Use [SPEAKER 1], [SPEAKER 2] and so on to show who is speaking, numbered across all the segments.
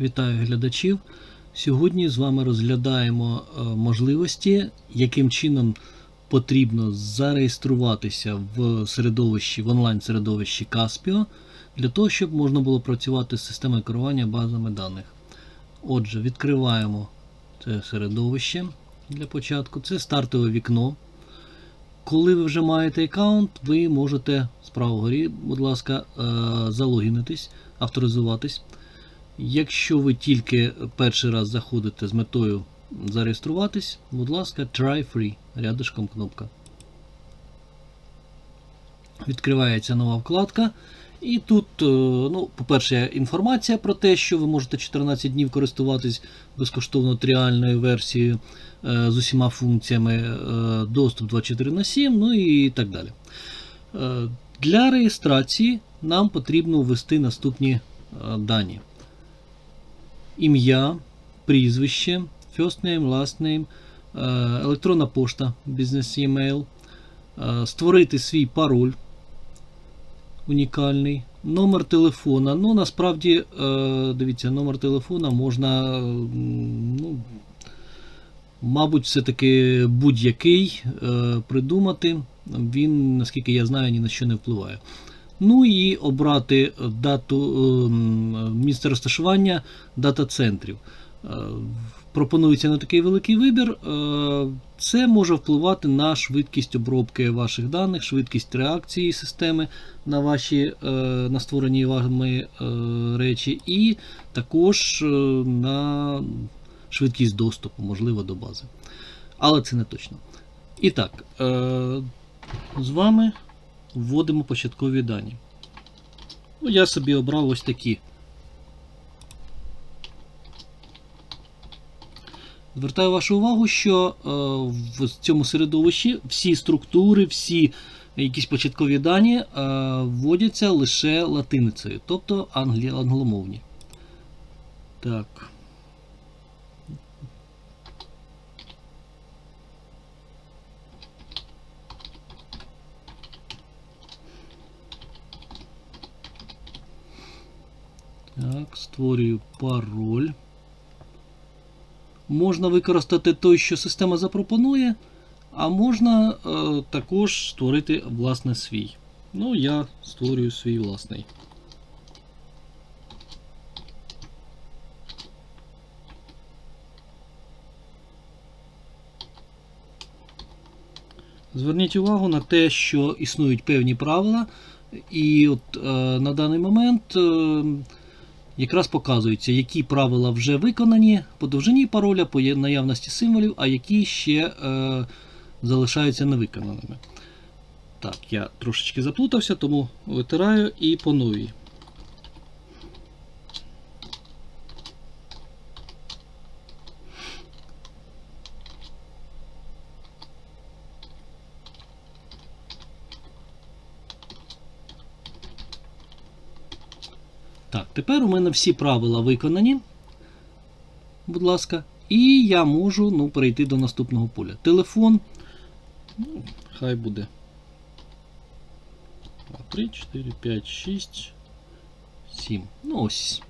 [SPEAKER 1] Вітаю глядачів. Сьогодні з вами розглядаємо е, можливості, яким чином потрібно зареєструватися в середовищі, в онлайн-середовищі Caspio для того, щоб можна було працювати з системою керування базами даних. Отже, відкриваємо це середовище для початку. Це стартове вікно. Коли ви вже маєте аккаунт, ви можете справа вгорі, будь ласка, е, залогінитись, авторизуватись. Якщо ви тільки перший раз заходите з метою зареєструватись, будь ласка, try free, рядышком кнопка. Відкривається нова вкладка. І тут, е, ну, по-перше, інформація про те, що ви можете 14 днів користуватись безкоштовно тріальною версією е, з усіма функціями, е, доступ 24 на 7, ну і так далі. Для реєстрації нам потрібно ввести наступні дані ім'я, прізвище, first name, last name, е, електронна пошта, business email, е, створити свій пароль унікальний, номер телефона. Ну, насправді, е, дивіться, номер телефона можна, ну, мабуть, все-таки будь-який придумати. Він, наскільки я знаю, ні на що не впливає. Ну і обрати дату ем, місце розташування дата-центрів. Е, Пропонується на такий великий вибір. Е, Це може впливати на швидкість обробки ваших даних, швидкість реакції системи на ваші е, на створені вами речі, і також на швидкість доступу, можливо, до бази. Але це не точно. І так, з вами вводимо початкові дані. Ну, я собі обрав ось такі. Звертаю вашу увагу, що е, в цьому середовищі всі структури, всі якісь початкові дані е, вводяться лише латиницею, тобто англомовні. Так. Так, створюю пароль. Можна використати той, що система запропонує, а можна е, також створити власне свій. Ну, я створюю свій власний. Зверніть увагу на те, що існують певні правила, і от е, на даний момент. Е, якраз показується, які правила вже виконані по довжині пароля, по наявності символів, а які ще е, залишаються невиконаними. Так, я трошечки заплутався, тому витираю і по новій. Так, тепер у мене всі правила виконані. Будь ласка. І я можу ну, перейти до наступного поля. Телефон. Ну, хай буде. 3, 4, 5, 6, 7. Ну ось.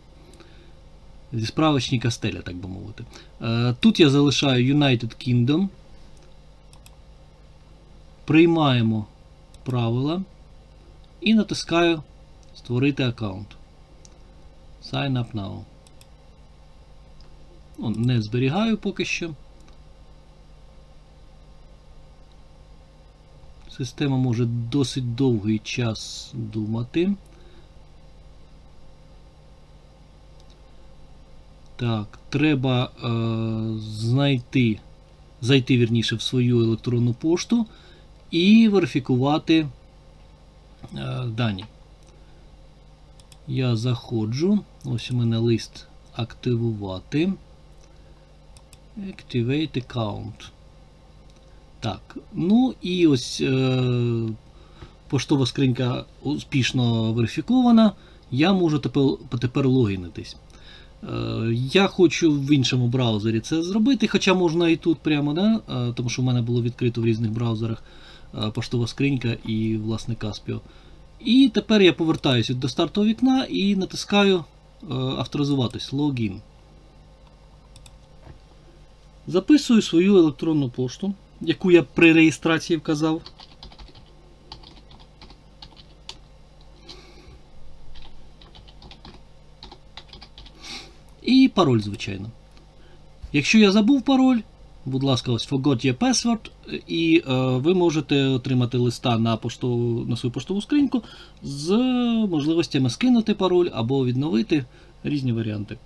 [SPEAKER 1] Зі справочника стеля, так би мовити. Е, тут я залишаю United Kingdom. Приймаємо правила і натискаю Створити аккаунт. Sign up now. Ну, не зберігаю поки що. Система може досить довгий час думати. Так, треба е, знайти, зайти вірніше в свою електронну пошту і верифікувати е, дані. Я заходжу. Ось у мене лист активувати. Activate account. Так. Ну і ось е, поштова скринька успішно верифікована. Я можу тепер, тепер логінитись. Е, я хочу в іншому браузері це зробити, хоча можна і тут прямо, да? е, тому що в мене було відкрито в різних браузерах е, поштова скринька і власне Caspio. І тепер я повертаюся до стартового вікна і натискаю е, авторизуватись. Логін. Записую свою електронну пошту, яку я при реєстрації вказав. І пароль, звичайно. Якщо я забув пароль, будь ласка, ось forgot your password, і е, ви можете отримати листа на, поштову, на свою поштову скриньку з можливостями скинути пароль або відновити різні варіанти.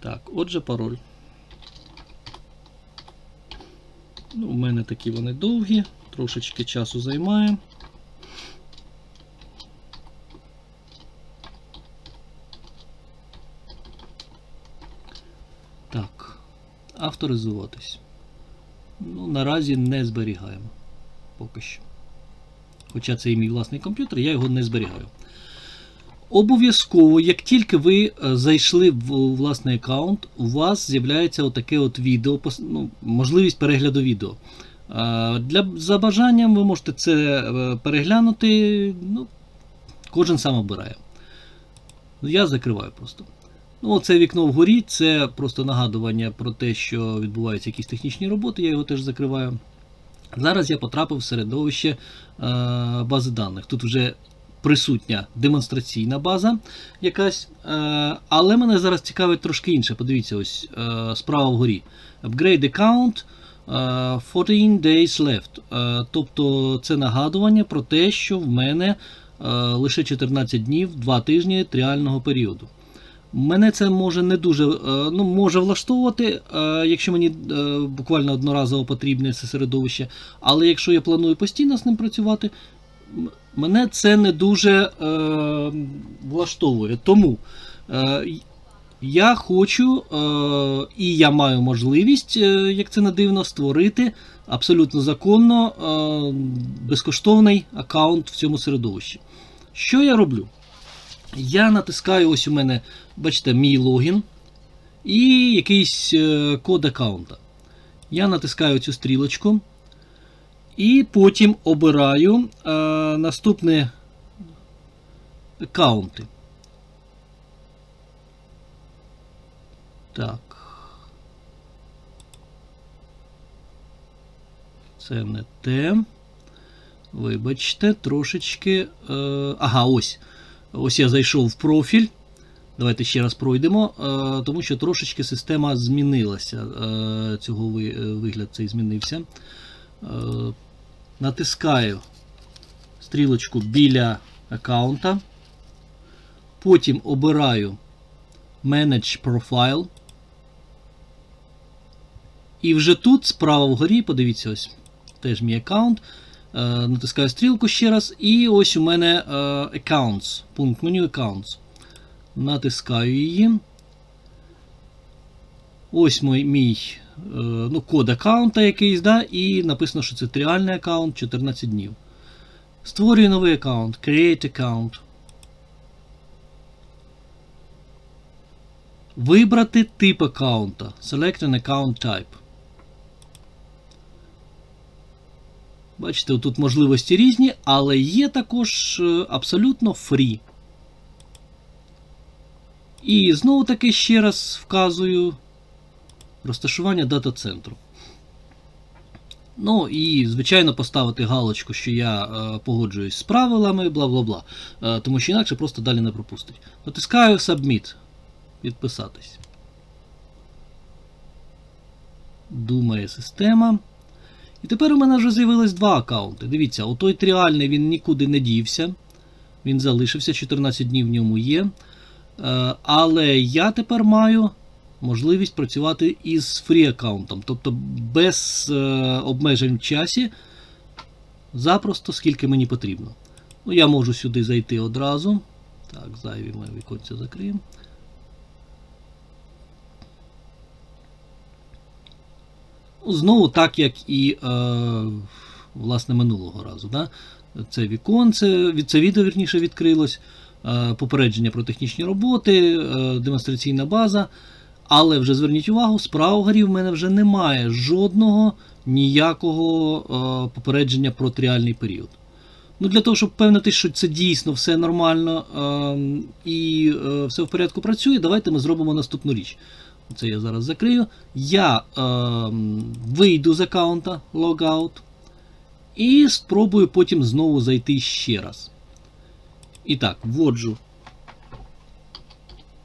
[SPEAKER 1] Так, отже, пароль. Ну, у мене такі вони довгі, трошечки часу займає. Так, авторизуватись. Ну, наразі не зберігаємо. Поки що. Хоча це і мій власний комп'ютер, я його не зберігаю. Обов'язково, як тільки ви е, зайшли в власний аккаунт, у вас з'являється отаке от відео, ну, можливість перегляду відео. Е, Для, за бажанням ви можете це е, переглянути. Ну, кожен сам обирає. Я закриваю просто. Ну, оце вікно вгорі це просто нагадування про те, що відбуваються якісь технічні роботи, я його теж закриваю. Зараз я потрапив в середовище е, бази даних. Тут вже присутня демонстраційна база якась. Е, але мене зараз цікавить трошки інше. Подивіться, ось е, справа вгорі. Upgrade account. е, 14 days left. Тобто це нагадування про те, що в мене лише 14 днів, 2 тижні тріального періоду. Мене це може не дуже е, ну, може влаштовувати, е, якщо мені е, буквально одноразово потрібне це середовище. Але якщо я планую постійно з ним працювати, мене це не дуже влаштовує. Тому я хочу і я маю можливість, як це не дивно, створити абсолютно законно безкоштовний аккаунт в цьому середовищі. Що я роблю? Я натискаю ось у мене, бачите, мій логін і якийсь е, код аккаунта. Я натискаю цю стрілочку і потім обираю е, наступні аккаунти. Так. Це не те. Вибачте, трошечки. Е, ага, ось. Ось я зайшов в профіль. Давайте ще раз пройдемо, е, тому що трошечки система змінилася. е, Цього е, вигляд цей змінився. Натискаю стрілочку біля аккаунта. Потім обираю Manage Profile. І вже тут, справа вгорі, подивіться, ось теж мій аккаунт. Е, Натискаю стрілку ще раз, і ось у мене е, Accounts, пункт меню Accounts. Натискаю її. Ось мій, мій е, ну, код аккаунта якийсь, да, і написано, що це тріальний аккаунт 14 днів. Створюю новий аккаунт, Create account. Вибрати тип аккаунта. Select an account type. Бачите, тут можливості різні, але є також е, абсолютно фрі. І знову таки ще раз вказую розташування дата-центру. Ну і, звичайно, поставити галочку, що я е, погоджуюсь з правилами, бла бла бла. Тому що інакше просто далі не пропустить. Натискаю Submit. Підписатись. Думає система. І тепер у мене вже з'явилось два аккаунти. Дивіться, отой тріальний він нікуди не дівся. Він залишився, 14 днів в ньому є. Е, Але я тепер маю можливість працювати із фрі аккаунтом, тобто без е, обмежень в часі, запросто скільки мені потрібно. Ну, Я можу сюди зайти одразу. Так, зайві ми віконця закриємо. Знову так, як і е, власне минулого разу. Да? Це віконце, від- це відео вірніше відкрилось, е, попередження про технічні роботи, е, демонстраційна база. Але вже зверніть увагу, справа вгорі в мене вже немає жодного ніякого е, попередження про тріальний період. Ну, для того, щоб впевнитися, що це дійсно все нормально ем, і е, все в порядку працює, давайте ми зробимо наступну річ. Це я зараз закрию. Я ем, вийду з аккаунта Logout і спробую потім знову зайти ще раз. І так, вводжу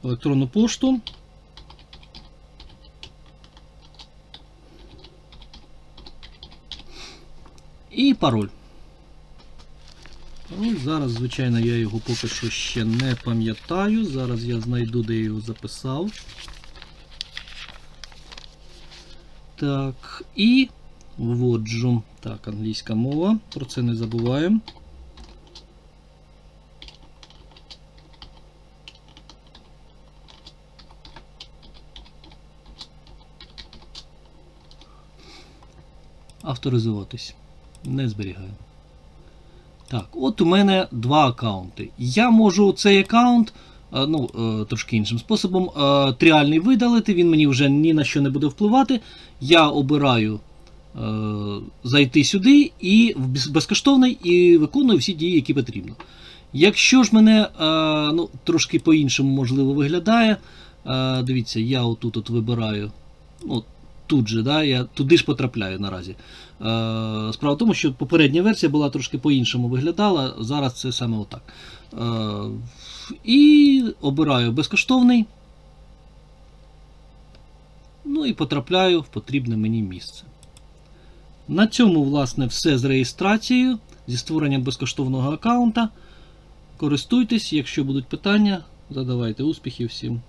[SPEAKER 1] електронну пошту. І пароль. Пароль. Зараз, звичайно, я його поки що ще не пам'ятаю. Зараз я знайду, де я його записав. Так, і вводжу. Так, англійська мова. Про це не забуваємо. Авторизуватись. Не зберігаю. Так, от у мене два аккаунти. Я можу цей аккаунт, ну, е, трошки іншим способом, е, тріальний видалити, він мені вже ні на що не буде впливати. Я обираю е, зайти сюди і в безкоштовний і виконую всі дії, які потрібно. Якщо ж мене е, ну, трошки по-іншому можливо виглядає, е, дивіться, я отут от вибираю. Ну, тут же, да, я туди ж потрапляю наразі. Е, справа в тому, що попередня версія була трошки по-іншому виглядала, зараз це саме отак. Е, і обираю безкоштовний. Ну і потрапляю в потрібне мені місце. На цьому, власне, все з реєстрацією, зі створенням безкоштовного аккаунта. Користуйтесь, якщо будуть питання, задавайте успіхів всім.